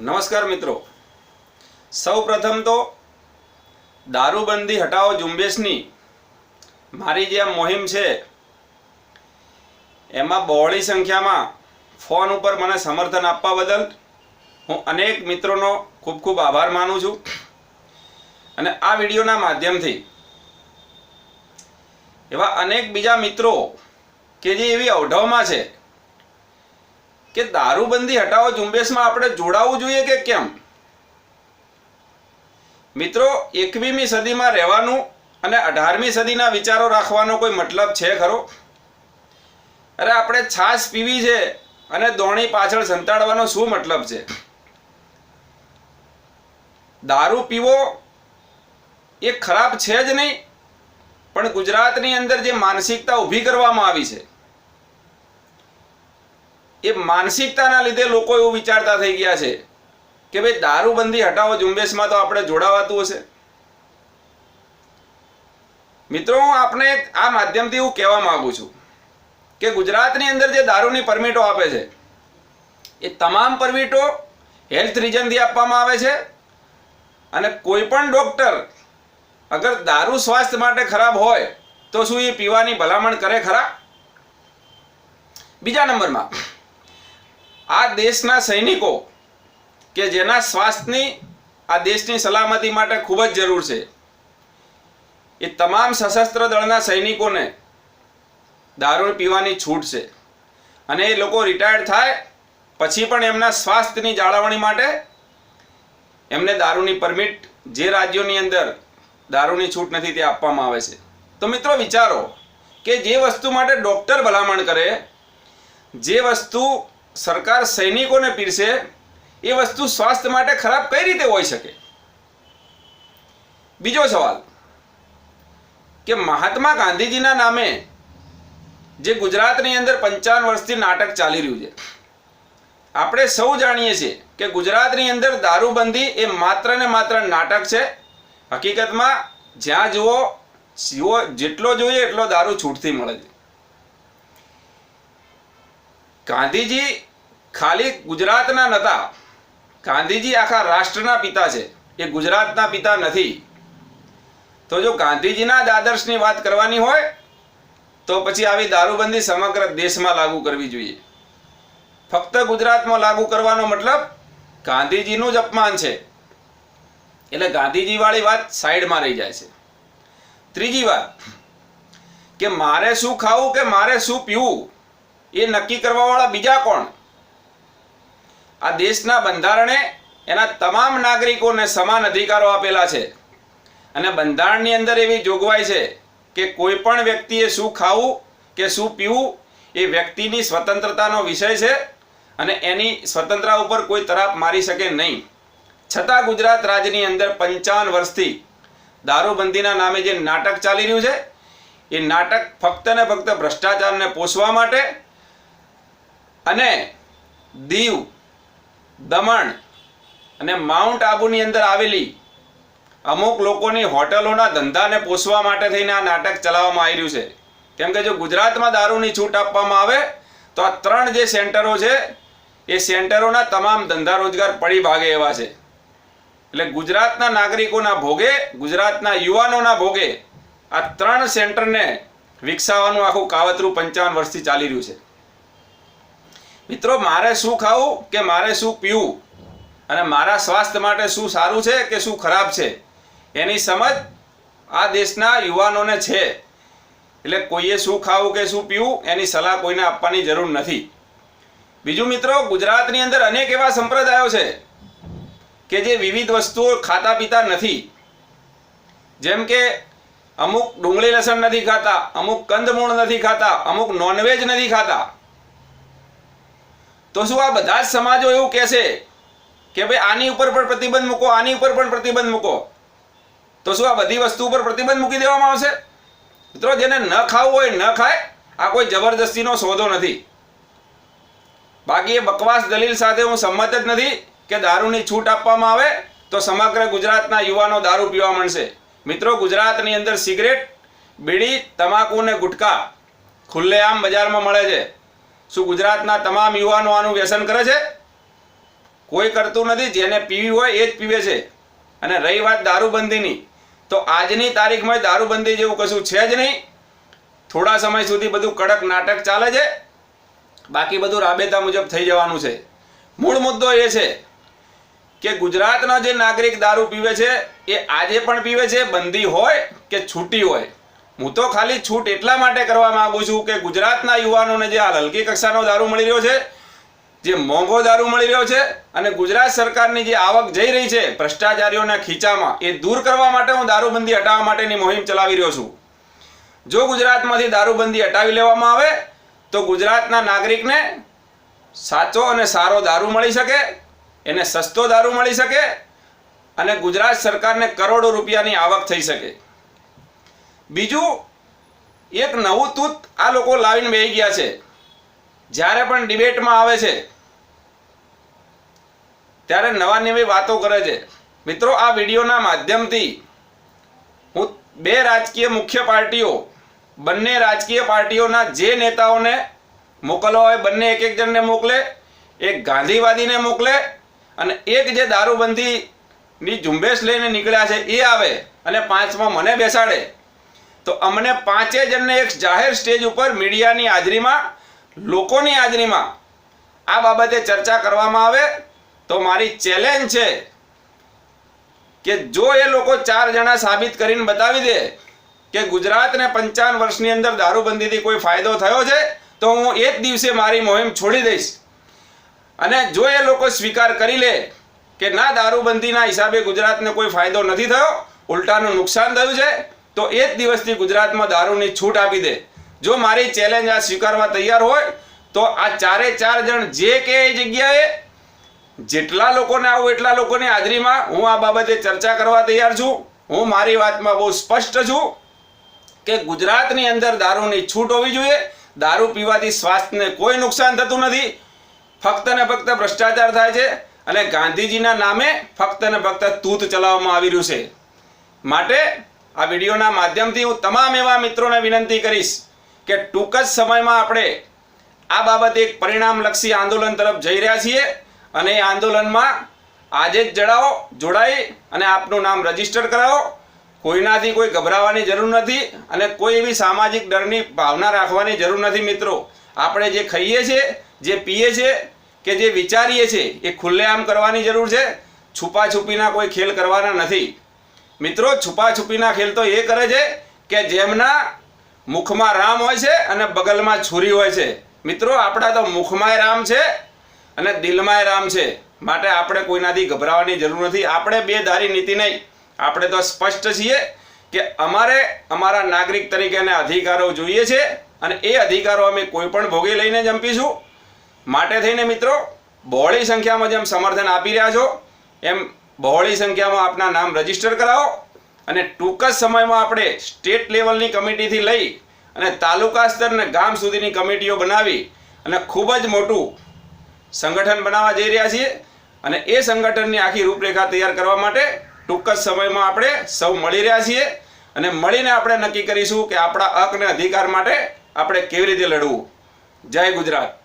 નમસ્કાર મિત્રો. સૌ પ્રથમ તો દારૂબંધી હટાવો ઝુંબેશની મારી જે મોહિમ છે, એમાં બહોળી સંખ્યામાં ફોન ઉપર મને સમર્થન આપવા બદલ હું અનેક મિત્રોનો ખૂબ ખૂબ આભાર માનું છું. અને આ વિડીયોના માધ્યમથી એવા અનેક બીજા મિત્રો કે જે એવી અવઢવમાં છે કે દારૂબંધી હટાવો, ઝુંબેશમાં આપણે જોડાવવું જોઈએ કે કેમ? મિત્રો, એકવીમી સદીમાં રહેવાનું અને અઢારમી સદીના વિચારો રાખવાનો કોઈ મતલબ છે ખરો? અરે આપણે છાશ પીવી છે અને દોણી પાછળ સંતાડવાનો શું મતલબ છે? દારૂ પીવો એ ખરાબ છે જ નહીં, પણ ગુજરાતની અંદર જે માનસિકતા ઊભી કરવામાં આવી છે એ માનસિકતાના લીધે લોકો એવું વિચારતા થઈ ગયા છે કે ભાઈ દારૂબંધી હટાવો, ઝુંબેશમાં તો આપણે જોડાવાતું હશે. મિત્રો, હું આપને આ માધ્યમથી હું કહેવા માગું છું કે ગુજરાતની અંદર જે દારૂની પરમિટો આપે છે, એ તમામ પરમિટો હેલ્થ રીઝનથી આપવામાં આવે છે અને કોઈ પણ ડૉક્ટર અગર દારૂ સ્વાસ્થ્ય માટે ખરાબ હોય તો શું એ પીવાની ભલામણ કરે ખરા? બીજા નંબરમાં આ દેશના સૈનિકો કે જેના સ્વાસ્થ્યની આ દેશની સલામતી માટે ખૂબ જ જરૂર છે. એ તમામ સશસ્ત્ર દળના સૈનિકોને દારૂ પીવાની છૂટ છે. અને એ લોકો રિટાયર્ડ થાય પછી પણ એમના સ્વાસ્થ્યની જાળવણી માટે એમને દારૂની પરમિટ જે રાજ્યોની અંદર દારૂની છૂટ નથી તે આપવામાં આવે છે. તો મિત્રો વિચારો કે જે વસ્તુ માટે ડૉક્ટર ભલામણ કરે, જે વસ્તુ સરકાર સૈનિકોને પીરસે, એ વસ્તુ સ્વાસ્થ્ય માટે ખરાબ કઈ રીતે હોઈ શકે? બીજો સવાલ કે મહાત્મા ગાંધીજીના નામે જે ગુજરાતની અંદર પંચાવન વર્ષથી નાટક ચાલી રહ્યું છે, આપણે સૌ જાણીએ છીએ કે ગુજરાતની અંદર દારૂબંધી એ માત્ર ને માત્ર નાટક છે. હકીકતમાં જ્યાં જુઓ જેટલો જોઈએ એટલો દારૂ છૂટથી મળે છે. ગાંધીજી ખાલી ગુજરાતના નહોતા ગાંધીજી આખા રાષ્ટ્રના પિતા છે. એ ગુજરાતના પિતા નથી. તો જો ગાંધીજીના જ આદર્શની વાત કરવાની હોય, તો પછી આવી દારૂબંધી સમગ્ર દેશમાં લાગુ કરવી જોઈએ. ફક્ત ગુજરાતમાં લાગુ કરવાનો મતલબ ગાંધીજીનું જ અપમાન છે. એટલે ગાંધીજીવાળી વાત સાઈડમાં રહી જાય છે. ત્રીજી વાત, કે મારે શું ખાવું કે મારે શું પીવું? એ નક્કી કરવાવાળા બીજા કોણ? આ દેશના બંધારણે એના તમામ નાગરિકોને સમાન અધિકારો આપેલા છે. અને બંધારણની અંદર એવી જોગવાઈ છે કે કોઈ પણ વ્યક્તિએ શું ખાવું કે શું પીવું એ વ્યક્તિની સ્વતંત્રતાનો વિષય છે અને એની સ્વતંત્રતા ઉપર કોઈ તરાપ મારી શકે નહીં. છતાં ગુજરાત રાજ્યની અંદર પંચાવન વર્ષથી દારૂબંધીના નામે જે નાટક ચાલી રહ્યું છે, એ નાટક ફક્ત ને ફક્ત ભ્રષ્ટાચારને પોષવા માટે અને દીવ, દમણ અને માઉન્ટ આબુની અંદર આવેલી અમુક લોકોની હોટલોના ધંધાને પોષવા માટે થઈને આ નાટક ચલાવવામાં આવી રહ્યું છે. કેમ કે જો ગુજરાતમાં દારૂની છૂટ આપવામાં આવે, તો આ ત્રણ જે સેન્ટરો છે, એ સેન્ટરોના તમામ ધંધા રોજગાર પડી ભાગે એવા છે. એટલે ગુજરાતના નાગરિકોના ભોગે, ગુજરાતના યુવાનોના ભોગે આ ત્રણ સેન્ટરને વિકસાવવાનું આખું કાવતરું પંચાવન વર્ષથી ચાલી રહ્યું છે. મિત્રો, મારે શું ખાવું કે મારે શું પીવું? અને મારા સ્વાસ્થ્ય માટે શું સારું છે કે શું ખરાબ છે? એની સમજ આ દેશના યુવાનોને છે. એટલે કોઈએ શું ખાવું કે શું પીવું, એની સલાહ કોઈને આપવાની જરૂર નથી. બીજું મિત્રો, ગુજરાતની અંદર અનેક એવા સંપ્રદાયો છે કે જે વિવિધ વસ્તુઓ ખાતા પીતા નથી. જેમ કે, અમુક ડુંગળી લસણ નથી ખાતા, અમુક કંદમૂળ નથી ખાતા, અમુક નોનવેજ નથી ખાતા. તો શું આ બધા જ સમાજો એવું કહેશે કે ભાઈ આની ઉપર પણ પ્રતિબંધ મૂકો, આની ઉપર પણ પ્રતિબંધ મૂકો? તો શું આ બધી વસ્તુ ઉપર પ્રતિબંધ મૂકી દેવામાં આવશે? મિત્રો, જેને ન ખાવું હોય, ન ખાય, આ કોઈ જબરદસ્તીનો સોદો નથી. બાકી એ બકવાસ દલીલ સાથે હું સંમત જ નથી કે દારૂની છૂટ આપવામાં આવે તો સમગ્ર ગુજરાતના યુવાનો દારૂ પીવા માંડશે. મિત્રો, ગુજરાતની અંદર સિગરેટ, બીડી, તમાકુ અને ગુટખા ખુલ્લેઆમ બજારમાં મળે છે. શું ગુજરાતના તમામ યુવાનો આનું વ્યસન કરે છે? કોઈ કરતું નથી, જેને પીવી હોય એ જ પીવે છે. અને રહી વાત દારૂબંધીની, તો આજની તારીખમાં દારૂબંધી જેવું કશું છે જ નહીં. થોડા સમય સુધી બધું કડક નાટક ચાલે છે. બાકી બધું રાબેતા મુજબ થઈ જવાનું છે. મૂળ મુદ્દો એ છે કે ગુજરાતનો જે નાગરિક દારૂ પીવે છે, એ આજે પણ પીવે છે, બંધી હોય કે છૂટી હોય? હું તો ખાલી છૂટ એટલા માટે કરવા માંગુ છું કે ગુજરાતના યુવાનોને જે આ હલકી કક્ષાનો દારૂ મળી રહ્યો છે, જે મોંઘો દારૂ મળી રહ્યો છે અને ગુજરાત સરકારની જે આવક જઈ રહી છે ભ્રષ્ટાચારીઓના ખીચામાં, એ દૂર કરવા માટે હું દારૂબંધી હટાવવા માટેની મુહિમ ચલાવી રહ્યો છું. જો ગુજરાતમાંથી દારૂબંધી હટાવી લેવામાં આવે, તો ગુજરાતના નાગરિકને સાચો અને સારો દારૂ મળી શકે, એને સસ્તો દારૂ મળી શકે અને ગુજરાત સરકારને કરોડો રૂપિયાની આવક થઈ શકે. બીજું, એક નવું તૂત આ લોકો લાવીને બેહી ગયા છે. જ્યારે પણ ડિબેટમાં આવે છે, ત્યારે નવા નવી વાતો કરે છે. મિત્રો, આ વિડીયોના માધ્યમથી હું બે રાજકીય મુખ્ય પાર્ટીઓ, બંને રાજકીય પાર્ટીઓના જે નેતાઓને મોકલવા હોય, બંને એક એક જણને મોકલે, એક ગાંધીવાદીને મોકલે અને એક જે દારૂબંધીની ઝુંબેશ લઈને નીકળ્યા છે, એ આવે અને પાંચમાં મને બેસાડે. તો અમને પાંચે જણને એક જાહેર સ્ટેજ ઉપર મીડિયાની હાજરીમાં, લોકોની હાજરીમાં આ બાબતે ચર્ચા કરવામાં આવે. તો મારી ચેલેન્જ છે કે જો એ લોકો ચાર જણા સાબિત કરીને બતાવી દે કે ગુજરાતને પંચાવન વર્ષની અંદર દારૂબંધીથી કોઈ ફાયદો થયો છે, તો હું એ જ દિવસે મારી મુહિમ છોડી દઈશ. અને જો એ લોકો સ્વીકાર કરી લે કે ના, દારૂબંધીના હિસાબે ગુજરાતને કોઈ ફાયદો નથી થયો, ઉલટાનું નુકસાન થયું છે તો એ જ દિવસથી ગુજરાતમાં દારૂની છૂટ આપી દે. જો મારી ચેલેન્જ આ સ્વીકારવા તૈયાર હોય, તો આ ચારે ચાર જણ જે કે એ જગ્યાએ જેટલા લોકોને આવું, એટલા લોકોની હાજરીમાં હું આ બાબતે ચર્ચા કરવા તૈયાર છું. હું મારી વાતમાં બહુ સ્પષ્ટ છું કે ગુજરાતની અંદર દારૂની છૂટ હોવી જોઈએ. દારૂ પીવાથી સ્વાસ્થ્યને કોઈ નુકસાન થતું નથી. ફક્ત ને ફક્ત ભ્રષ્ટાચાર થાય છે અને ગાંધીજીના નામે ફક્ત ને ફક્ત તૂત ચલાવવામાં આવી રહ્યું છે. માટે આ વિડીયોના માધ્યમથી હું તમામ એવા મિત્રોને વિનંતી કરીશ કે ટૂંક જ સમયમાં આપણે આ બાબતે એક પરિણામલક્ષી આંદોલન તરફ જઈ રહ્યા છીએ અને એ આંદોલનમાં આજે જ જડાવો જોડાઈ અને આપનું નામ રજિસ્ટર કરાવો. કોઈનાથી કોઈ ગભરાવાની જરૂર નથી અને કોઈ એવી સામાજિક ડરની ભાવના રાખવાની જરૂર નથી મિત્રો. આપણે જે ખાઈએ છીએ જે પીએ છીએ કે જે વિચારીએ છીએ એ ખુલ્લેઆમ કરવાની જરૂર છે. છુપાછુપીના કોઈ ખેલ કરવાના નથી. મિત્રો, છુપાછુપીના ખેલ તો એ કરે છે કે જેમના મુખમાં રામ હોય છે અને બગલમાં છુરી હોય છે. મિત્રો, આપણા તો મુખમાંય રામ છે અને દિલમાંય રામ છે. માટે આપણે કોઈનાથી ગભરાવાની જરૂર નથી. આપણે બે ધારી નીતિ નહીં. આપણે તો સ્પષ્ટ છીએ કે અમારે અમારા નાગરિક તરીકેના અધિકારો જોઈએ છે અને એ અધિકારો અમે કોઈ પણ ભોગે લઈને જંપીશું માટે થઈને મિત્રો, બહોળી સંખ્યામાં જેમ સમર્થન આપી રહ્યા છો. એમ બહોળી સંખ્યામાં આપના નામ રજિસ્ટર કરાવો અને ટૂંક જ સમયમાં આપણે સ્ટેટ લેવલની કમિટીથી લઈ અને તાલુકા સ્તર અને ગામ સુધીની કમિટીઓ બનાવી અને ખૂબ જ મોટું સંગઠન બનાવવા જઈ રહ્યા છીએ અને એ સંગઠનની આખી રૂપરેખા તૈયાર કરવા માટે ટૂંક જ સમયમાં આપણે સૌ મળી રહ્યા છીએ અને મળીને આપણે નક્કી કરીશું કે આપણા હક અને અધિકાર માટે આપણે કેવી રીતે લડવું. જય ગુજરાત.